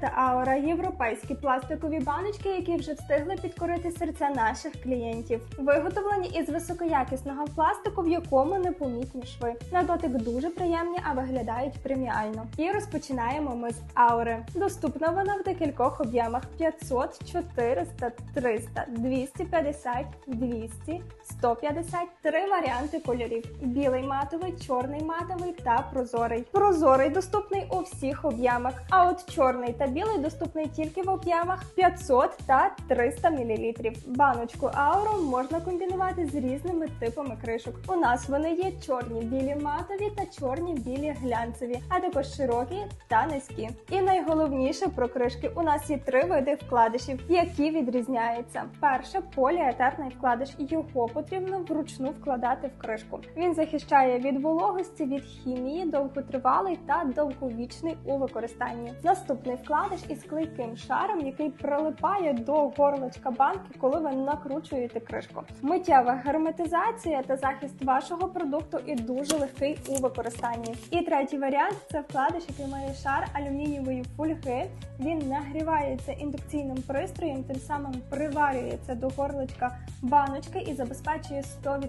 Та Аура європейські пластикові баночки, які вже встигли підкорити серця наших клієнтів. Виготовлені із високоякісного пластику, в якому непомітні шви. На дотик дуже приємні, а виглядають преміально. І розпочинаємо ми з Аури. Доступна вона в декількох об'ємах: 500, 400, 300, 250, 200, 150, три варіанти кольорів: білий матовий, чорний матовий та прозорий. Прозорий доступний у всіх об'ємах. А от чорний та білий доступний тільки в об'ємах 500 та 300 мл. Баночку ауру можна комбінувати з різними типами кришок. У нас вони є чорні, білі матові та чорні білі глянцеві, а також широкі та низькі. І найголовніше про кришки у нас є три види вкладишів, які відрізняються. Перше поліетерний вкладиш. Його потрібно вручну вкладати в кришку. Він захищає від вологості, від хімії, довготривалий та довговічний у використанні. Наступний вкладиш із клейким шаром, який прилипає до горлочка банки, коли ви накручуєте кришку. Миттєва герметизація та захист вашого продукту і дуже легкий у використанні. І третій варіант це вкладиш, який має шар алюмінієвої фольги. Він нагрівається індукційним пристроєм, тим самим приварюється до горлочка баночки і забезпечує 100%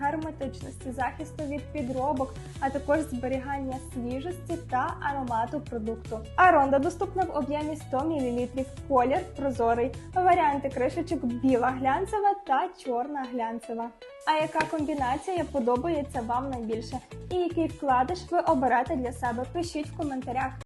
герметичності, захисту від підробок, а також зберігання свіжості та аромату продукту. Аронда доступна в об'ємі 100 мл, колір прозорий, варіанти кришечок біла глянцева та чорна глянцева. А яка комбінація подобається вам найбільше? І який вкладиш ви оберете для себе? Пишіть в коментарях.